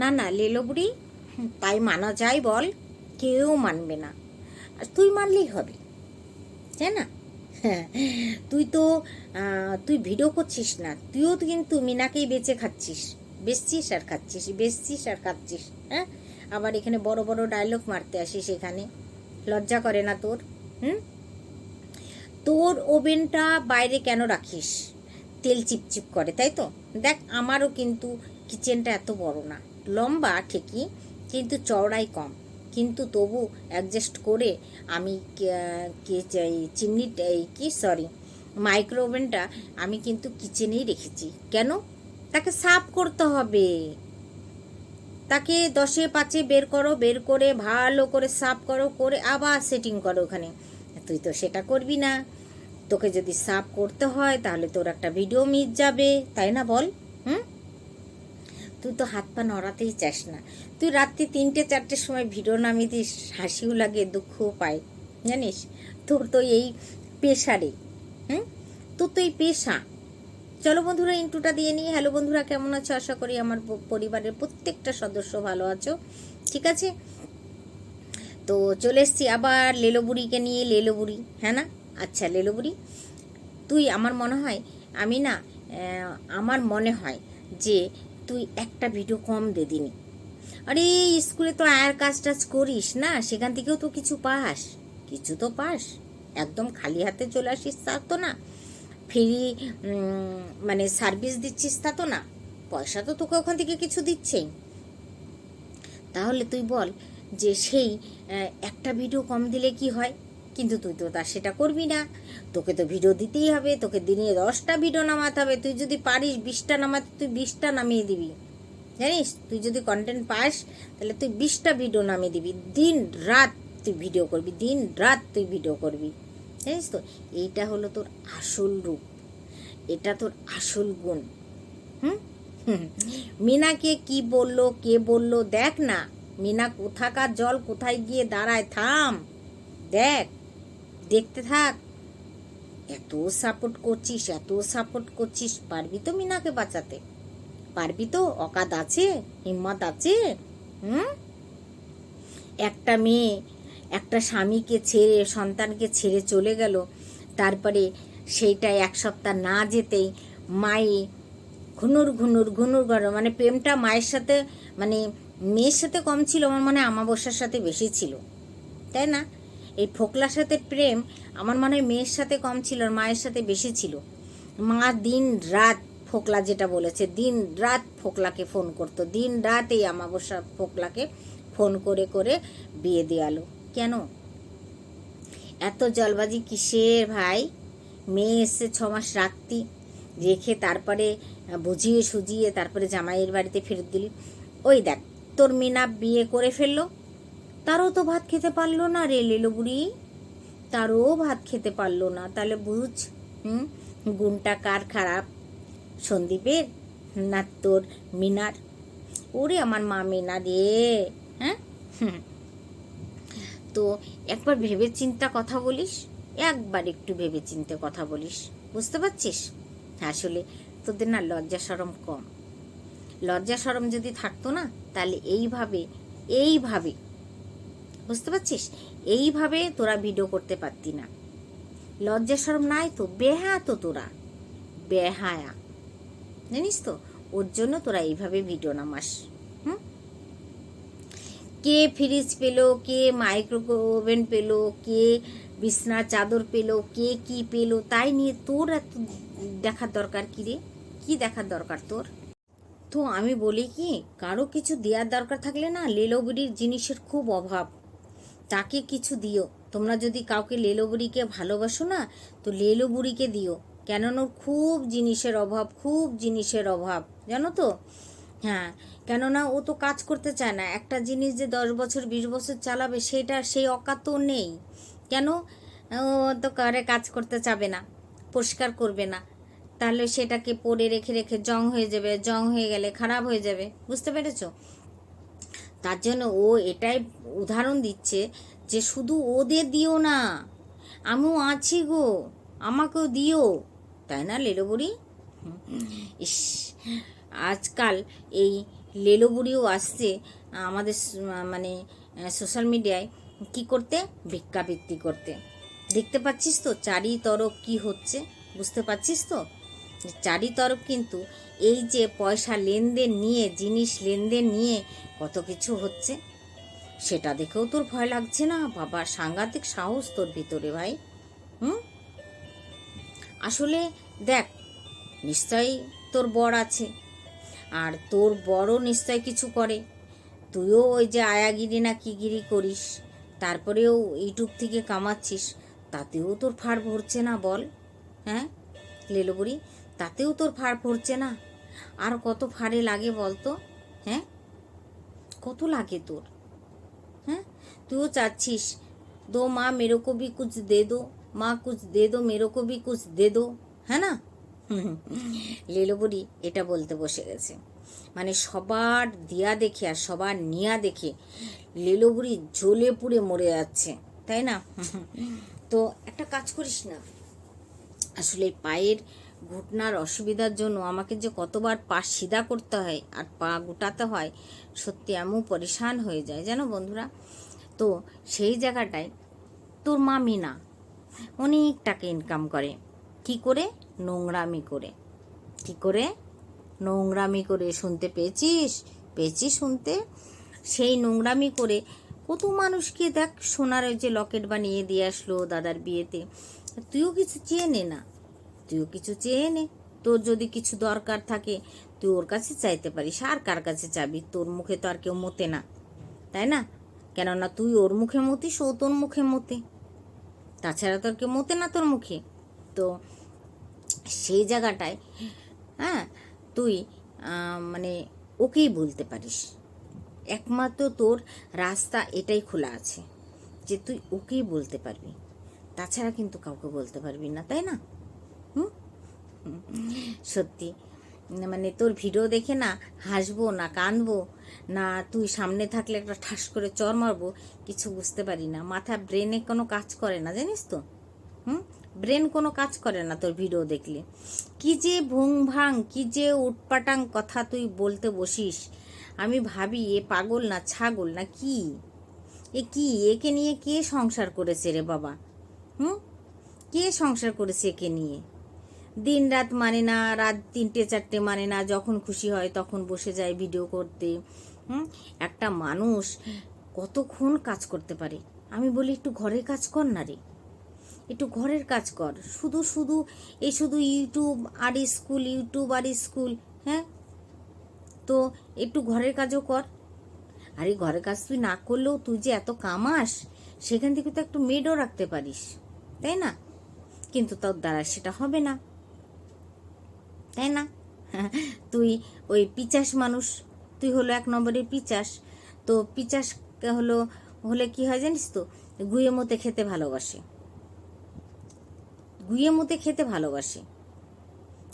না না, লেলো বুড়ি, তাই মানা যায় বল, কেউ মানবে না। আর তুই মানলেই হবে, তাই না? তুই তো তুই ভিডিও করছিস না, তুইও তো কিন্তু মিনাকেই বেচে খাচ্ছিস, বেচছিস আর খাচ্ছিস, বেচছিস আর খাচ্ছিস হ্যাঁ? আবার এখানে বড় বড় ডায়লগ মারতে আসিস এখানে, লজ্জা করে না তোর, হুম? তোর ওভেনটা বাইরে কেন রাখিস? তেল চিপচিপ করে, তাই তো? দেখ, আমারও কিন্তু কিচেনটা এত বড় না। লম্বা ঠিকই, কিন্তু চওড়াই কম। কিন্তু তবু অ্যাডজাস্ট করে আমি এই কি সরি মাইক্রো ওভেনটা আমি কিন্তু কিচেনেই রেখেছি। কেন? তাকে সাফ করতে হবে। তাকে দশে পাঁচে বের করো, বের করে ভালো করে সাফ করো, করে আবার সেটিং করো ওখানে। তুই তো সেটা করবি না। তোকে যদি সাফ করতে হয়, তাহলে তোর একটা ভিডিও মিস যাবে, তাই না বল? হুম? তুই তো হাত পা নড়াতেই চাস না। তুই রাত্রি তিনটে, চারটের সময় ভিডিও নামিয়ে দিস, হাসিও লাগে, দুঃখও পায়। জানিস? তোর তো এই পেশারে, হুম? তোর তো এই পেশা। চলো বন্ধুরা ইন্টুটা দিয়ে নিই। হ্যালো বন্ধুরা, কেমন আছো? আশা করি আমার পরিবারের প্রত্যেকটা সদস্য ভালো আছো। ঠিক আছে? তো চলে এসছি আবার লেলো বুড়িকে নিয়ে লেলো বুড়ি হ্যাঁ না? আচ্ছা লেলো বুড়ি তুই, আমার মনে হয়, আমি না আমার মনে হয় যে তুই একটা ভিডিও কম দে দিনি। আরে স্কুলে তো আয়ার কাজ টাজ করিস না, সেখান থেকেও তো কিছু পাস। কিছু তো পাস। একদম খালি হাতে চলে আসিস তা তো না। ফ্রি মানে সার্ভিস দিচ্ছিস তা তো না। পয়সা তো তোকে ওখান থেকে কিছু দিচ্ছেই। তাহলে তুই বল যে সেই একটা ভিডিও কম দিলে কি হয়? কিন্তু তুই তো তা সেটা করবি না। তোকে তো ভিডিও দিতেই হবে, তোকে দিনে দশটা ভিডিও নামাতে হবে। তুই যদি পারিস বিশটা নামাতে, তুই বিশটা নামিয়ে দিবি। জানিস? তুই যদি কন্টেন্ট পাস, তাহলে তুই বিশটা ভিডিও নামিয়ে দিবি। দিন রাত তুই ভিডিও করবি, দিন রাত তুই ভিডিও করবি। জানিস তো? এইটা হলো তোর আসল রূপ। এটা তোর আসল গুণ। হুম। মিনাকে কি বলল, কে বলল দেখ না। মিনা কোথাকার জল, কোথায় গিয়ে দাঁড়ায়, থাম। দেখ। দেখতে থাক। এত সাপোর্ট করছিস, এত সাপোর্ট করছিস। পারবি তো মিনাকে বাঁচাতে। পারবি তো? অকাদ আছে? হিম্মত আছে? হুম? একটা মেয়ে একটা স্বামীকে ছেড়ে, সন্তানকে ছেড়ে চলে গেল। তারপরে সেইটা এক সপ্তাহ না যেতেই মায়ে ঘুনুর ঘুনুর ঘুনুর ঘর মানে প্রেমটা মায়ের সাথে মানে মেয়ের সাথে কম ছিল, আমার মনে হয়, আমাবস্যার সাথে বেশি ছিল। তাই না? এই ফোকলার সাথে প্রেম আমার মনে হয় মেয়ের সাথে কম ছিল আর মায়ের সাথে বেশি ছিল। মা দিন রাত ফোকলা যেটা বলেছে, দিন রাত ফোকলাকে ফোন করতো, দিন রাত এই আমাবস্যা ফোকলাকে ফোন করে করে বিয়ে দেওয়ালো কেন? এত জলবাজি কিসের ভাই? মেয়ে এসছে ছ মাস রাখতি রেখে তারপরে বুঝিয়ে সুজিয়ে তারপরে জামাইয়ের বাড়িতে ফেরত দিলি। ওই দেখ, তোর মিনা বিয়ে করে ফেলল তারও তো ভাত খেতে পারল না রে লেলো বুড়ি। তারও ভাত খেতে পারল না। তাহলে বুঝ, হুম? গুণটা কার খারাপ? সন্দীপের না তোর মিনার? ওরে আমার মা মিনা রে হ্যাঁ। তো একবার ভেবে চিন্তা কথা বলিস, একবার একটু ভেবে চিন্তে কথা বলিস, বুঝতে পারছিস? আসলে তোদের না লজ্জা সরম কম। লজ্জা সরম যদি থাকতো না, তাহলে এইভাবে এইভাবে বুঝতে পারছিস? এইভাবে তোরা ভিডিও করতে পারতি না। লজ্জা সরম নাই তো বেহা তো তোরা। বেহায়া। জানিস তো, ওর জন্য তোরা এইভাবে ভিডিও নামাস। হুম? কে ফ্রিজ পেল, কে মাইক্রো ওভেন পেল, কে বিছনার চাদর পেল, কে কি পেল, তাই নিয়ে তোর এত দেখার দরকার কি রে? কি দেখার দরকার তোর? তো আমি বলি কি, কারও কিছু দেওয়ার দরকার থাকলে না লেলোবিড়ির জিনিসের খুব অভাব। তাকে কিছু দিও। তোমরা যদি কাউকে লেলোবুড়িকে ভালোবাসো না, তো লেলোবুড়িকে দিও। কেননা খুব জিনিসের অভাব, খুব জিনিসের অভাব। জানো তো? হ্যাঁ কেননা ও তো কাজ করতে চায় না। একটা জিনিস যে দশ বছর, বিশ বছর চালাবে, সেটা সেই অকাত নেই। কেন? ও তো কারে কাজ করতে চাবে না, পরিষ্কার করবে না। তাহলে সেটাকে পরে রেখে রেখে জং হয়ে যাবে, জং হয়ে গেলে খারাপ হয়ে যাবে। বুঝতে পেরেছ? তার জন্য ও এটাই উদাহরণ দিচ্ছে যে শুধু ওদের দিও না, আমিও আছি গো, আমাকেও দিও। তাই না লেলো বুড়ি ইস, আজকাল এই লেলো বুড়িও আসছে আমাদের মানে সোশ্যাল মিডিয়ায় কি করতে? ভিক্ষাবৃত্তি করতে। দেখতে পাচ্ছিস তো চারি তরফ কি হচ্ছে? বুঝতে পারছিস তো? চারি তরফ কিন্তু এই যে পয়সা লেনদেন নিয়ে, জিনিস লেনদেন নিয়ে কত কিছু হচ্ছে, সেটা দেখেও তোর ভয় লাগছে না? বাবা, সাংঘাতিক সাহস তোর ভিতরে ভাই, হুম? আসলে দেখ, নিশ্চয়ই তোর বর আছে, আর তোর বড়ও নিশ্চয় কিছু করে। তুইও ওই যে আয়াগিরি না কি গিরি করিস, তারপরেও ইউটিউব থেকে কামাচ্ছিস, তাতেও তোর ফাড় ভরছে না বল হ্যাঁ? লেলোবুড়ি তাতেও তোর ফাড় পড়ছে না? আর কত ফাড়ে লাগে বলতো? হ্যাঁ? কত লাগে তোর? হ্যাঁ? তুইও চাচ্ছিস, দো মা মেরে কো ভি দে দো, মা কুচ দে দো, মেরে কো ভি দে দো। হ্যাঁ না? লেলবুড়ি এটা বলতে বসে গেছে। মানে সবার দিয়া দেখে আর সবার নিয়া দেখে লেলবুড়ি জ্বলে পুড়ে মরে যাচ্ছে, তাই না? তো একটা কাজ করিস না। আসলে পায়ের ঘুটনার অসুবিধার জন্য আমাকে যে কতবার পা সিধা করতে হয় আর পা গোটাতে হয়, সত্যি এমন পরেশান হয়ে যায় জানো বন্ধুরা? তো সেই জায়গাটায় তোর মা মিনা অনেক টাকা ইনকাম করে। কি করে? নোংরামি করে। কি করে? নোংরামি করে শুনতে পেয়েছিস? পেয়েছিস শুনতে? সেই নোংরামি করে কত মানুষকে দেখ, সোনার ওই যে লকেট বানিয়ে দিয়ে আসলো দাদার বিয়েতে। তুইও কিছু চেয়ে নে না। তুইও কিছু চেয়ে নে। তোর যদি কিছু দরকার থাকে, তুই ওর কাছে চাইতে পারিস। আর কার কাছে চাবি? তোর মুখে তো আর কেউ মতে না। তাই না? কেননা তুই ওর মুখে মতিস, ও তোর মুখে মতে। তাছাড়া তোর কেউ মতে না তোর মুখে। তো সেই জায়গাটায় হ্যাঁ তুই মানে ওকেই বলতে পারিস। একমাত্র তোর রাস্তা এটাই খোলা আছে, যে তুই ওকেই বলতে পারবি। তাছাড়া কিন্তু কাউকে বলতে পারবি না, তাই না? সত্যি। মানে তোর ভিডিও দেখে না হাসবো না কানবো, না তুই সামনে থাকলে একটা ঠাস করে চর মারবো, কিছু বুঝতে পারি না। মাথা ব্রেনে কোনো কাজ করে না, জানিস তো? হুম? ব্রেন কোনো কাজ করে না তোর ভিডিও দেখলে। কি যে ভুং ভাং, কি যে উটপাটাং কথা তুই বলতে বসিস। আমি ভাবি, এ পাগল না ছাগল না কি? এ কি, একে নিয়ে কে সংসার করেছে রে বাবা? হুম? কে সংসার করেছে একে নিয়ে? দিন রাত মানে না, রাত তিনটে, চারটে মানে না, যখন খুশি হয় তখন বসে যায় ভিডিও করতে। একটা মানুষ কতক্ষণ কাজ করতে পারে? আমি বলি, একটু ঘরের কাজ কর না রে। একটু ঘরের কাজ কর। শুধু শুধু, এই শুধু ইউটিউব আর স্কুল ইউটিউব আর স্কুল হ্যাঁ? তো একটু ঘরের কাজও কর। আরে, ঘরের কাজ তুই না করলেও তুই যে এত কামাস, সেখান থেকে তো একটু মেডও রাখতে পারিস, তাই না? কিন্তু তোর দ্বারা সেটা হবে না। তাই না? তুই ওই পিচাস মানুষ, তুই হলো এক নম্বরের পিচাস। তো পিচাস হলো, হলে কি হয় জানিস তো? গুয়ে মতে খেতে ভালোবাসে। গুয়ে মতে খেতে ভালোবাসে।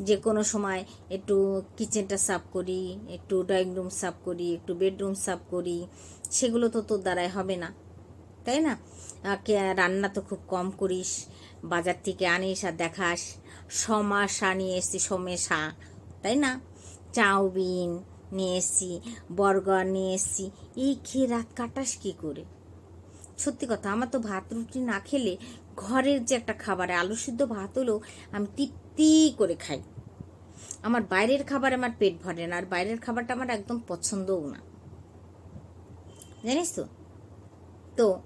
যে কোনো সময় একটু কিচেনটা সাফ করি, একটু ড্রয়িং রুম সাফ করি, একটু বেডরুম সাফ করি, সেগুলো তো তোর দ্বারাই হবে না। তাই না? রান্না তো খুব কম করিস। বাজার থেকে আনিস আর দেখাস। সমাসা নিয়ে এসছি সমেশা তাই না? চাউমিন নিয়ে এসছি, বর্গার নিয়ে এসছি। এই খেয়ে রাত কাটাস কী করে? সত্যি কথা, আমার তো ভাত রুটি না খেলে ঘরের যে একটা খাবার, আলু সিদ্ধ ভাত হলেও আমি তৃপ্তি করে খাই। আমার বাইরের খাবার আমার পেট ভরে না, আর বাইরের খাবারটা আমার একদম পছন্দও না। জানিস তো? তো,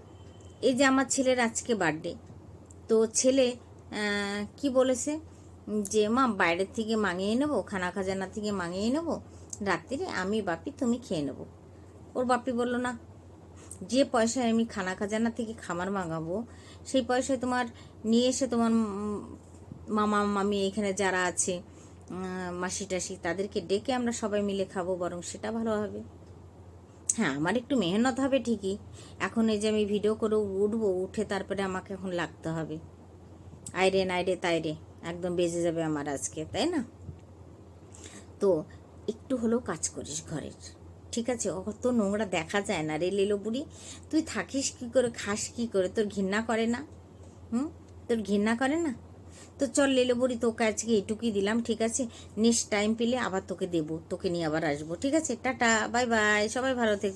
এই যে আমার ছেলের আজকে বার্থডে তো ছেলে কি বলেছে? যে, মা, বাইরের থেকে মাঙিয়ে নেব, খানা খাজানা থেকে মাঙিয়ে নেব রাত্রিরে আমি বাপি তুমি খেয়ে নেব। ওর বাপি বলল, না, যে পয়সায় আমি খানা খাজানা থেকে খামার মাগাবো, সেই পয়সায় তোমার, নিয়ে এসে তোমার মামা, মামি এখানে যারা আছে মাসি টাসি তাদেরকে ডেকে আমরা সবাই মিলে খাব, বরং সেটা ভালো হবে। হ্যাঁ আমার একটু মেহনত হবে ঠিকই। এখন এই যে আমি ভিডিও করে উঠবো, উঠে তারপরে আমাকে এখন লাগতে হবে। আইরে নাইরে তাইরে একদম বেজে যাবে আমার আজকে, তাই না? তো একটু হলেও কাজ করিস ঘরের, ঠিক আছে? অত নোংরা দেখা যায় না রে লীলো বুড়ি। তুই থাকিস কি করে, খাস কি করে? তোর ঘৃণা করে না? হুম? তোর ঘৃণা করে না? তো চল লেলে বড়ি, তোকে আজকে এটুকুই দিলাম, ঠিক আছে? নেক্সট টাইম পেলে আবার তোকে দেবো, তোকে নিয়ে আবার আসব, ঠিক আছে? টাটা বাই বাই সবাই ভালো থেকো।